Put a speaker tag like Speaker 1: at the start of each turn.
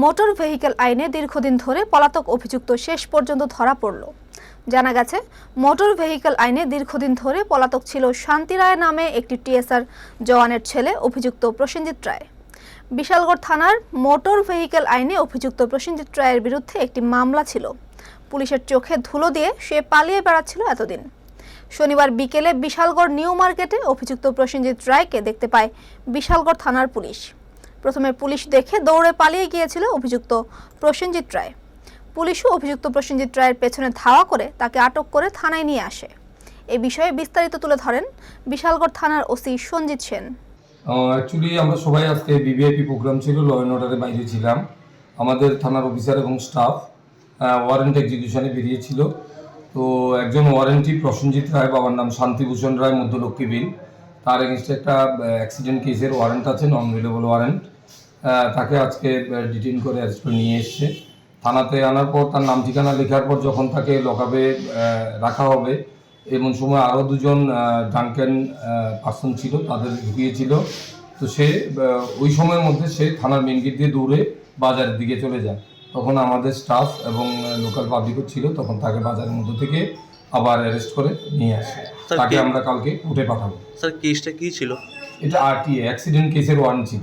Speaker 1: Motor vehicle আইনে দীর্ঘদিন ধরে পলাতক অভিযুক্ত শেষ পর্যন্ত ধরা পড়ল। জানা গেছে, মোটর ভেহিকেল আইনে দীর্ঘদিন ধরে পলাতক ছিল শান্তি রায় নামে একটি টিএসআর জওয়ানের ছেলে অভিযুক্ত প্রসেনজিৎ রায়। বিশালগড় থানার মোটর ভেহিকেল আইনে অভিযুক্ত প্রসেনজিৎ রায়ের বিরুদ্ধে একটি মামলা ছিল। পুলিশের চোখে ধুলো দিয়ে সে পালিয়ে বেড়াচ্ছিল এতদিন। শনিবার বিকেলে বিশালগড় নিউ মার্কেটে অভিযুক্ত প্রসেনজিৎ রায়কে দেখতে পায় বিশালগড় থানার পুলিশ। প্রথমে পুলিশ দেখে দৌড়ে পালিয়ে গিয়েছিল অভিযুক্ত প্রসেনজিৎ রায়। পুলিশও অভিযুক্ত প্রসেনজিৎ রায়ের পেছনে ধাওয়া করে তাকে আটক করে থানায় নিয়ে আসে। এ বিষয়ে বিস্তারিত তুলে ধরেন বিশালগড় থানার ওসি সঞ্জিত সেন।
Speaker 2: অ্যাকচুয়ালি আমরা সবাই আজকে বিভিআইপি প্রোগ্রাম ছিল ল অ্যান্ড অর্ডারের বাইরে ছিলাম। আমাদের থানার অফিসার এবং স্টাফ ওয়ারেন্ট এক্সিকিউশনে বেরিয়েছিল তো একজন ওয়ারেন্টি প্রসেনজিৎ রায়, বাবার নাম শান্তিভূষণ রায়, মধ্যলক্ষ্মী বিল। তার এগেনস্টে একটা অ্যাক্সিডেন্ট কেসের ওয়ারেন্ট আছে নন অ্যাভেলেবল ওয়ারেন্ট তাকে আজকে ডিটেইন করে অ্যারেস্ট করে নিয়ে এসছে। থানাতে আনার পর তার নাম ঠিকানা লেখার পর যখন তাকে লকাবে রাখা হবে, এমন সময় আরও দুজন ডাঙ্কেন পার্সন ছিল, তাদের ঢুকিয়েছিল। তো সে ওই সময়ের মধ্যে সে থানার মেন গেট দিয়ে দৌড়ে বাজারের দিকে চলে যায়। তখন আমাদের স্টাফ এবং লোকাল পাবলিকও ছিল, তখন তাকে বাজারের মধ্যে থেকে আবার অ্যারেস্ট করে নিয়ে আসে। তাকে আমরা কালকে উঠে পাঠাবো।
Speaker 3: স্যার কেসটা কি ছিল?
Speaker 2: এটা আরটিএ অ্যাক্সিডেন্ট কেসের ওয়ান ছিল।